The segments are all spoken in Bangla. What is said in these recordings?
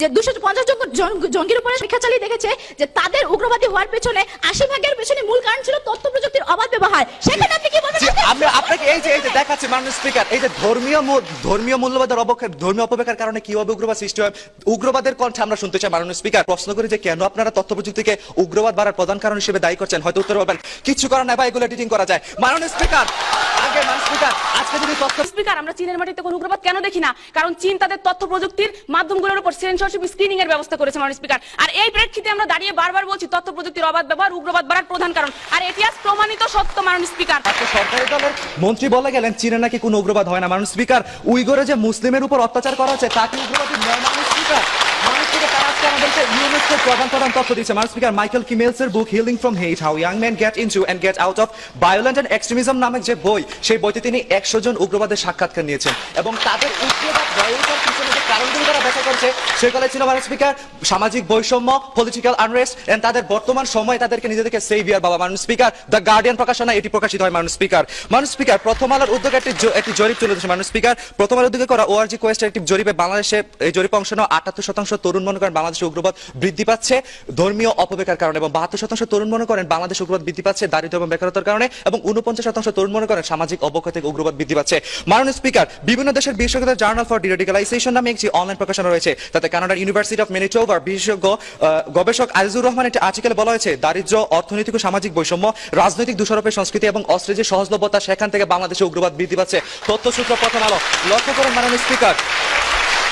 যে দুশো পঞ্চাশ জন জঙ্গির উপরে পরীক্ষা চালিয়ে দেখেছে যে তাদের উগ্রবাদী হওয়ার পেছনে আশি ভাগের পেছনে মূল কারণ ছিল তথ্য প্রযুক্তির অবাধ ব্যবহার। সেখানে আপনি কি বলবেন? জি, আমি আপনাকে এই যে এই যে দেখাচ্ছি মাননীয় স্পিকার এই যে ধর্মীয় ধর্মীয় মূল্যবোধের অবক্ষেপ ধর্মীয় অপব্যবহার কারণে কীভাবে উগ্রবাদ সৃষ্টি হয়? উগ্রবাদের কণ্ঠে আমরা শুনতে চাই মাননীয় স্পিকার। প্রশ্ন করি যে কেন আপনারা তথ্য প্রযুক্তিকে উগ্রবাদ বাড়ার প্রধান কারণ হিসেবে দায়ী করছেন? হয়তো উত্তর পাবেন কিছু করার নাই বা এগুলো এডিটিং করা যায়। মাননীয় স্পিকার আগে মাননীয় স্পিকার আজকে যদি তথ্য স্পিকার আমরা চীনের মাটিতে কোনো উগ্রবাদ কেন দেখি না? কারণ চীন তাদের তথ্য প্রযুক্তির মাধ্যমগুলোর উপর সেন্সরশিপ স্ক্রিনিং এর ব্যবস্থা করেছে স্পিকার। আর এই প্রেক্ষিতে আমরা দাঁড়িয়ে বারবার বলছি তথ্য প্রযুক্তির অবাধ ব্যবহার উগ্রবাদ বাড়ার প্রধান কারণ। আর এটি আজ প্রমাণিত সত্য স্পিকার। সরকারি দলের মন্ত্রী বলে গেলেন চীনে নাকি কোনো উগ্রবাদ হয় না মানুষ স্পিকার। উইগরে যে মুসলিমের উপর অত্যাচার করা হচ্ছে তাকে উগ্রবাদী নয় মানুষ স্পিকার। এবং তাদের সামাজিক বৈষম্য পলিটিক্যাল আনরেস্ট এন্ড তাদের বর্তমান সময়ে তাদেরকে নিজেদেরকে সেভিয়ার বাবা। মানুষ স্পিকার দ্য গার্ডিয়ান প্রকাশনা এটি প্রকাশিত হয় মানুষ স্পিকার। মানুষ স্পিকার, প্রথম আলোর উদ্যোগে একটি একটি জরিপ তুলে ধরেছে মানুষ স্পিকার। প্রথম আলোর উদ্যোগে করা ওআরজি কোয়েস্টের একটি জরিপে বাংলাদেশে এই জরিপ অংশ নেওয়া আটাত্তর শতাংশ তরুণ মনে করেন বাংলাদেশে উগ্রবাদ বৃদ্ধি পাচ্ছে, ধর্মীয় অপবেকার কারণে এবং বাহাত্তর শতাংশ তরুণ মনে করেন বাংলাদেশ উগ্রবাদ বৃদ্ধি পাচ্ছে দারিদ্র এবং বেকারতার কারণে এবং উনপঞ্চাশ শতাংশ তরুণ মনে করেন সামাজিক অবক্ষয় থেকে উগ্রবাদ বৃদ্ধি পাচ্ছে। মাননীয় স্পিকার, বিভিন্ন দেশের বিশেষজ্ঞদের জার্নাল ফর ডিরেডিকালাইজেশন নামে একটি অনলাইন প্রকাশনা রয়েছে, তাতে কানাডার ইউনিভার্সিটি অফ মেনিটোভার বিশেষজ্ঞ গবেষক আজিজুর রহমান একটি আর্টিকেলে বলা হয়েছে দারিদ্র অর্থনৈতিক ও সামাজিক বৈষম্য, রাজনৈতিক দোষারোপের সংস্কৃতি এবং অস্ত্রের যে সহজলভ্যতা, সেখান থেকে বাংলাদেশে উগ্রবাদ বৃদ্ধি পাচ্ছে। তথ্যসূত্র প্রথম আলো লক্ষ্য করেন মাননীয় স্পিকার।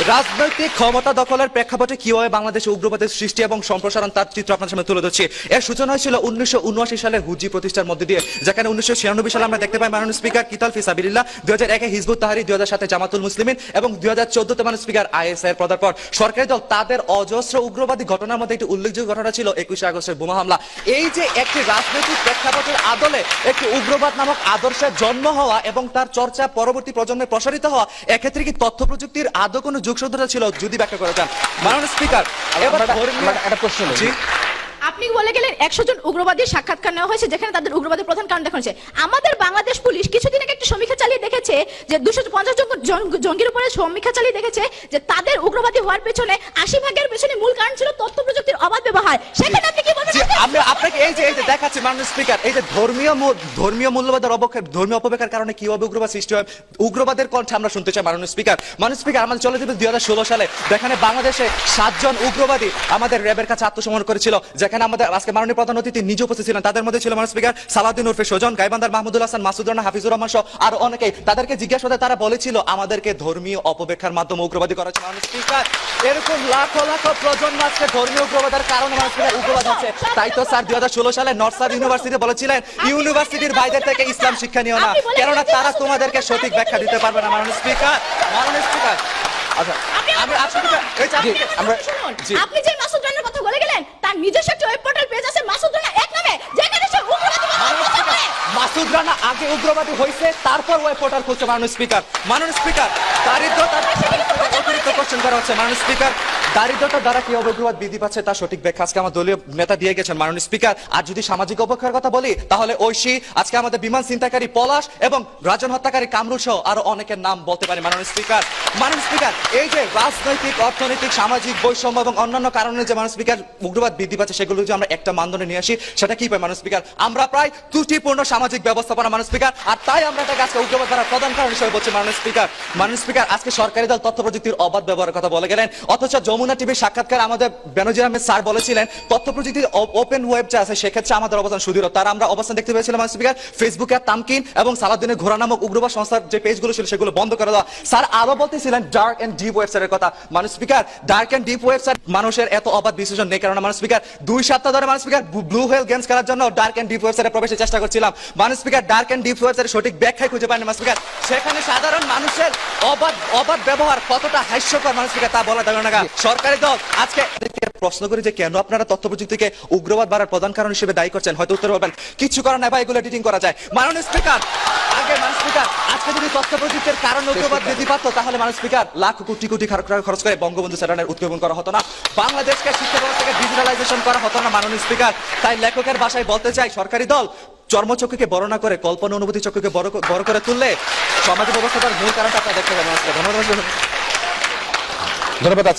রাজনৈতিক ক্ষমতা দখলের প্রেক্ষাপটে কীভাবে বাংলাদেশে উগ্রবাদের সৃষ্টি এবং সম্প্রসারণ তার চিত্র আপনার সামনে তুলে ধরছি। এর সূচনা হয়েছিল উনিশশো উনআশি সালে হুজি প্রতিষ্ঠার মধ্যে দিয়ে, যেখানে উনিশশো ছিয়ানব্বই সালে আমরা দেখতে পাই মাননীয় স্পিকার কিতাল ফিসাবিল্লাহ দুই হাজার একে হিজবুত তাহারি, দুই হাজার সাথে জামাতুল মুসলিমিন এবং দুই হাজার চোদ্দতে মাননীয় স্পিকার আইএস এর পদার্পণ। সরকারি দল তাদের অজস্র উগ্রবাদী ঘটনার মধ্যে একটি উল্লেখযোগ্য ঘটনা ছিল একুশে আগস্টের বোমা হামলা। এই যে একটি রাজনৈতিক প্রেক্ষাপটের আদলে একটি উগ্রবাদ নামক আদর্শের জন্ম হওয়া এবং তার চর্চা পরবর্তী প্রজন্মে প্রসারিত হওয়া, এক্ষেত্রে কি তথ্য প্রযুক্তির আদৌ কোনো যুগসদ্ধতা ছিল যদি ব্যাখ্যা করা যান মাননীয় স্পিকার এবার একটা প্রশ্ন। জি আপনি বলে গেলেন একশো জন উগ্রবাদীর সাক্ষাৎকার নেওয়া হয়েছে যেখানে তাদের উগ্রবাদের প্রধান কারণ দেখা হয়েছে। আমাদের বাংলাদেশ পুলিশ কিছুদিন আগে একটা সমীক্ষা চালিয়ে দেখেছে যে দুশো পঞ্চাশ জন জঙ্গির উপরে সমীক্ষা চালিয়ে দেখেছে যে তাদের উগ্রবাদী হওয়ার পেছনে আশি ভাগের পেছনে মূল কারণ ছিল তথ্য প্রযুক্তির অবাধ ব্যবহার। সেখানে আপনি কি বলবেন জি, আমি আপনাকে এই যে এই যে দেখাচ্ছি মাননীয় স্পিকার এই যে ধর্মীয় ধর্মীয় অবক্ষেপ ধর্মীয় কারণে কীভাবে উগ্রবাদ সৃষ্টি হয় উগ্রবাদের কণ্ঠে আমরা শুনতে চাই মাননীয় স্পিকার। মাননীয় স্পিকার আমাদের চলে যাবে দুই হাজার ষোলো সালে যেখানে বাংলাদেশে সাতজন উগ্রবাদী আমাদের র্যাবের কাছে আত্মসমর্পণ করেছিল যেখানে আমাদের আজকে মাননীয় প্রধান অতিথি নিজে উপস্থিত ছিলেন। তাদের মধ্যে ছিল মাননীয় স্পিকার সালাউদ্দিন উর্ফে সোজন গাইবান্দার মাহমুদুল হাসান মাসুদ রানা হাফিজুর রহমান সহ আর অনেকেই। তাদেরকে জিজ্ঞাসা তারা বলেছিল আমাদেরকে ধর্মীয় অপব্যাখ্যার মাধ্যমে উগ্রবাদী করা হচ্ছে। মাননীয় স্পিকার এরকম লাখো লাখো প্রজন্ম আজকে ধর্মীয় উগ্রবাদের কারণে মাননীয় স্পিকার উগ্রবাদ হচ্ছে। তাই তো স্যার দুই হাজার ষোলো সালে নর্থ সাউথ ইউনিভার্সিটি বলেছিলেন ইউনিভার্সিটির বাইরে থেকে ইসলাম শিক্ষা নিও না। কেননা তারা তোমাদেরকে সঠিক ব্যাখ্যা দিতে পারবে না মাননীয় স্পিকার। মাননীয় স্পিকার আচ্ছা আমি আমার আপনি যে মাসুদ রানার কথা বলে গেলেন তার নিজস্ব একটি ওয়েব পোর্টাল পেজ আছে মাসুদ রানা এক নামে যেখানে সে উগ্রবাদী কথা মাননীয় প্রচার স্পিকার, করে। আগে উগ্রবাদী হয়েছে তারপর ওই পোর্টাল খুলছে মাননীয় স্পিকার। মাননীয় স্পিকার দারিদ্রতা হচ্ছে। মাননীয় স্পিকার দারিদ্রতা দ্বারা কি উগ্রবাদ বৃদ্ধি পাচ্ছে? তার সঠিক ব্যাখ্যা আজকে আমার দলীয় নেতা দিয়ে গেছেন মাননীয় স্পিকার। আর যদি সামাজিক অবক্ষয়ের কথা বলি, তাহলে ঐশী, আজকে আমাদের বিমান চিন্তাকারী পলাশ এবং রাজন হত্যাকারী কামরুল সহ আরও অনেকের নাম বলতে পারি মাননীয় স্পিকার। মাননীয় স্পিকার, এই যে রাজনৈতিক, অর্থনৈতিক, সামাজিক বৈষম্য এবং অন্যান্য কারণে যে মাননীয় স্পিকার উগ্রবাদ বৃদ্ধি পাচ্ছে, সেগুলো যদি আমরা একটা মানদণ্ডে নিয়ে আসি, সেটা কি পাই মাননীয় স্পিকার? আমরা প্রায় ত্রুটিপূর্ণ সামাজিক ব্যবস্থাপনা মাননীয় স্পিকার, আর তাই আমরা এটাকে আজকে উগ্রবাদ দ্বারা প্রধান কারণ হিসেবে বলছি মাননীয় স্পিকার। মাননীয় স্পিকার, আজকে সরকারি দল তথ্য প্রযুক্তির অবাধ ব্যবহারের কথা বলে গেলেন। অথচ যমুনা টিভির সাক্ষাৎকার আমাদের বেনজির আহমেদ স্যার বলেছিলেন, তথ্য প্রযুক্তির ওপেন ওয়েব যে আছে, সেক্ষেত্রে আমাদের অবস্থান সুদৃঢ়। তার আমরা অবস্থান দেখতে পেয়েছিলাম, মাননীয় স্পিকার ফেসবুকে তামকিন এবং সালাদিনের ঘোরা নামক উগ্রবাদ সংস্থার যে পেজগুলো ছিল, সেগুলো বন্ধ করে দেওয়া। স্যার আরও বলতেছিলেন ডার্ক এন্ড ডিপ ওয়েবসাইটের কথা। মানুষ speaker dark and deep website মানুষের এত অবাধ বিশ্লেষণ নেই কারণ মানুষ স্পিকার, দুই সপ্তাহ ধরে মানুষ স্পিকার ব্লু হেল গেমস খেলার জন্য ডার্ক এন্ড ডিপ ওয়েবসাইটে প্রবেশের চেষ্টা করছিলাম। মানুষ স্পিকার ডার্ক এন্ড ডিপ ওয়েবসাইটের সঠিক ব্যাখ্যাই খুঁজে পায়নি মানুষ স্পিকার সেখানে সাধারণ মানুষের অবাধ অবাধ ব্যবহার কতটা হাস্যকর মানুষ তা বলা যাবে না। সরকারি দল আজকে প্রশ্ন করি যে কেন আপনারা তথ্য প্রযুক্তিকে উগ্রবাদ বাড়ার প্রধান কারণ হিসেবে দায়ী করছেন? হয়তো উত্তর পাবেন কিছু করার নাই বা এগুলো এডিটিং করা যায়। মাননীয় স্পিকার আগে মানুষ স্পিকার আজকে যদি তথ্য প্রযুক্তির কারণ উগ্রবাদ বৃদ্ধি পাত তাহলে মানুষ স্পিকার লাখ কোটি কোটি খরচ করে- বঙ্গবন্ধু স্যারের উদ্ভাবন করা হতো না। বাংলাদেশকে শিক্ষা ব্যবস্থাকে ডিজিটালাইজেশন করা হতো না মাননীয় স্পিকার তাই লেখকের ভাষায় বলতে চাই সরকারি দল চর্মচক্ষুকে বড় না করে, কল্পনা অনুভূতি চক্রকে বড় বড় করে তুললে সমাজ ব্যবস্থাটার মূল কারণটা আপনারা দেখতে পাবেন ধন্যবাদ।